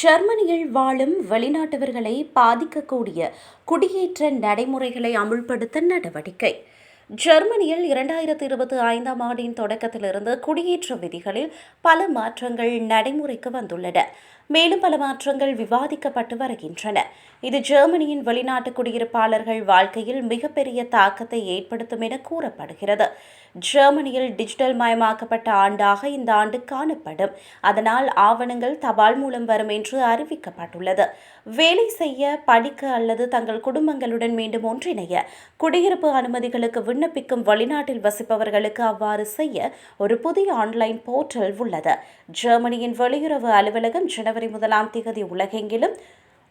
ஜெர்மனியில் வாழும் வெளிநாட்டவர்களை பாதிக்கக்கூடிய குடியேற்ற நடைமுறைகளை அமுல்படுத்த நடவடிக்கை. ஜெர்மனியில் இரண்டாயிரத்தி இருபத்தி ஐந்தாம் ஆண்டின் தொடக்கத்திலிருந்து குடியேற்ற விதிகளில் பல மாற்றங்கள் நடைமுறைக்கு வந்துள்ளன. மேலும் பல மாற்றங்கள் விவாதிக்கப்பட்டு வருகின்றன. இது ஜெர்மனியின் வெளிநாட்டு குடியிருப்பாளர்கள் வாழ்க்கையில் மிகப்பெரிய தாக்கத்தை ஏற்படுத்தும் என கூறப்படுகிறது. ஜெர்மனியில் டிஜிட்டல் மயமாக்கப்பட்ட ஆண்டாக இந்த ஆண்டு காணப்படும். அதனால் ஆவணங்கள் தபால் மூலம் வரும் என்று அறிவிக்கப்பட்டுள்ளது. வேலை செய்ய படிக்க அல்லது தங்கள் குடும்பங்களுடன் மீண்டும் ஒன்றிணைய குடியிருப்பு அனுமதிகளுக்கு விண்ணப்பிக்கும் வெளிநாட்டில் வசிப்பவர்களுக்கு அவ்வாறு செய்ய ஒரு புதிய ஆன்லைன் போர்ட்டல் உள்ளது. ஜெர்மனியின் வெளியுறவு அலுவலகம் ஜனவரி ஜனவரி முதலாம் தேதி உலகெங்கிலும்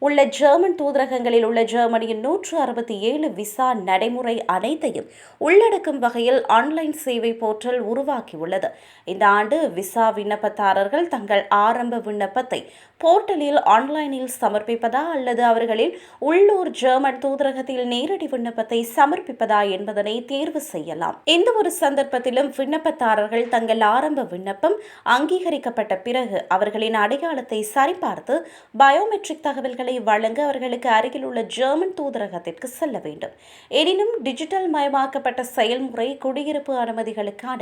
உள்ள ஜெர்மன் தூதரகங்களில் உள்ள ஜெர்மனியின் நூற்று அறுபத்தி ஏழு விசா நடைமுறை அனைத்தையும் உள்ளடக்கும் வகையில் ஆன்லைன் சேவை போர்ட்டல் உருவாக்கியுள்ளது. இந்த ஆண்டு விசா விண்ணப்பதாரர்கள் தங்கள் ஆரம்ப விண்ணப்பத்தை போர்ட்டலில் ஆன்லைனில் சமர்ப்பிப்பதா அல்லது அவர்களில் உள்ளூர் ஜெர்மன் தூதரகத்தில் நேரடி விண்ணப்பத்தை சமர்ப்பிப்பதா என்பதனை தேர்வு செய்யலாம். எந்த ஒரு சந்தர்ப்பத்திலும் விண்ணப்பதாரர்கள் தங்கள் ஆரம்ப விண்ணப்பம் அங்கீகரிக்கப்பட்ட பிறகு அவர்களின் அடையாளத்தை சரிபார்த்து பயோமெட்ரிக் தகவல்களை சேவைகளை வழங்க அவர்களுக்கு அருகில் உள்ள ஜெர்மன் தூதரகத்திற்கு செல்ல வேண்டும். எனினும் டிஜிட்டல் மயமாக்கப்பட்ட செயல்முறை குடியிருப்பு அனுமதிகளுக்கான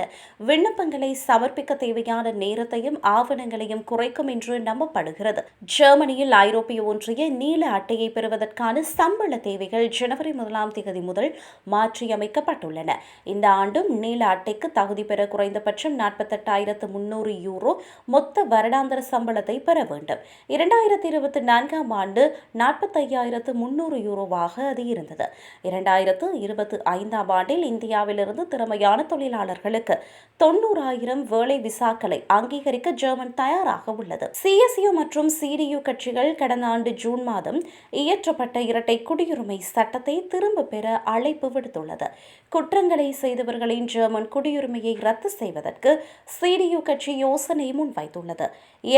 விண்ணப்பங்களை சமர்ப்பிக்க தேவையான நேரத்தையும் ஆவணங்களையும் குறைக்கும் என்று நம்பப்படுகிறது. ஜெர்மனியில் ஐரோப்பிய ஒன்றிய நீல அட்டையை பெறுவதற்கான சம்பள தேவைகள் ஜனவரி முதலாம் தேதி முதல் மாற்றியமைக்கப்பட்டுள்ளன. இந்த ஆண்டும் நீல அட்டைக்கு தகுதி பெற குறைந்தபட்சம் நாற்பத்தெட்டாயிரத்து முன்னூறு யூரோ மொத்த வருடாந்திர சம்பளத்தை பெற வேண்டும். இரண்டாயிரத்தி இருபத்தி நான்காம் ஆண்டு ஆண்டு நாற்பத்தையாயிரத்து முன்னூறு யூரோவாக அது இருந்தது. இரண்டாயிரத்து இருபத்தி ஐந்தாம் ஆண்டில் இந்தியாவிலிருந்து திறமையான தொழிலாளர்களுக்கு தொண்ணூறாயிரம் வேலை விசாக்களை அங்கீகரிக்க ஜெர்மன் தயாராக உள்ளது. சிஎஸ்யு மற்றும் சிடியு கட்சிகள் கடந்த ஆண்டு ஜூன் மாதம் இயற்றப்பட்ட இரட்டை குடியுரிமை சட்டத்தை திரும்ப பெற அழைப்பு விடுத்துள்ளது. குற்றங்களை செய்தவர்களின் ஜெர்மன் குடியுரிமையை ரத்து செய்வதற்கு சிடியு கட்சி யோசனை முன்வைத்துள்ளது.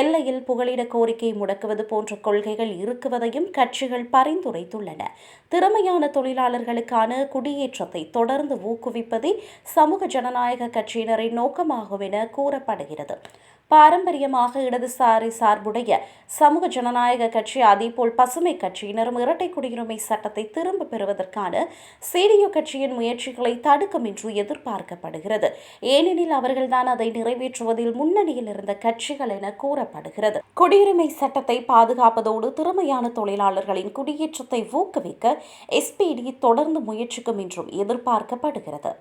எல்லையில் புகலிட கோரிக்கை முடக்குவது போன்ற கொள்கைகள் இருக்க ஒதுக்குவதையும் கட்சிகள் பரிந்துரைத்துள்ளன. திறமையான தொழிலாளர்களுக்கான குடியேற்றத்தை தொடர்ந்து ஊக்குவிப்பதே சமூக ஜனநாயக கட்சியினரின் நோக்கமாகும் என கூறப்படுகிறது. பாரம்பரியமாக இடதுசாரி சார்புடைய சமூக ஜனநாயக கட்சி அதேபோல் பசுமை கட்சியினரும் இரட்டை குடியுரிமை சட்டத்தை திரும்ப பெறுவதற்கான சிடியு கட்சியின் முயற்சிகளை தடுக்கும் என்று எதிர்பார்க்கப்படுகிறது. ஏனெனில் அவர்கள்தான் அதை நிறைவேற்றுவதில் முன்னணியில் இருந்த கட்சிகள் என கூறப்படுகிறது. குடியுரிமை சட்டத்தை பாதுகாப்பதோடு திறமையான தொழிலாளர்களின் குடியேற்றத்தை ஊக்குவிக்க எஸ்பிடி தொடர்ந்து முயற்சிக்கும் என்றும் எதிர்பார்க்கப்படுகிறது.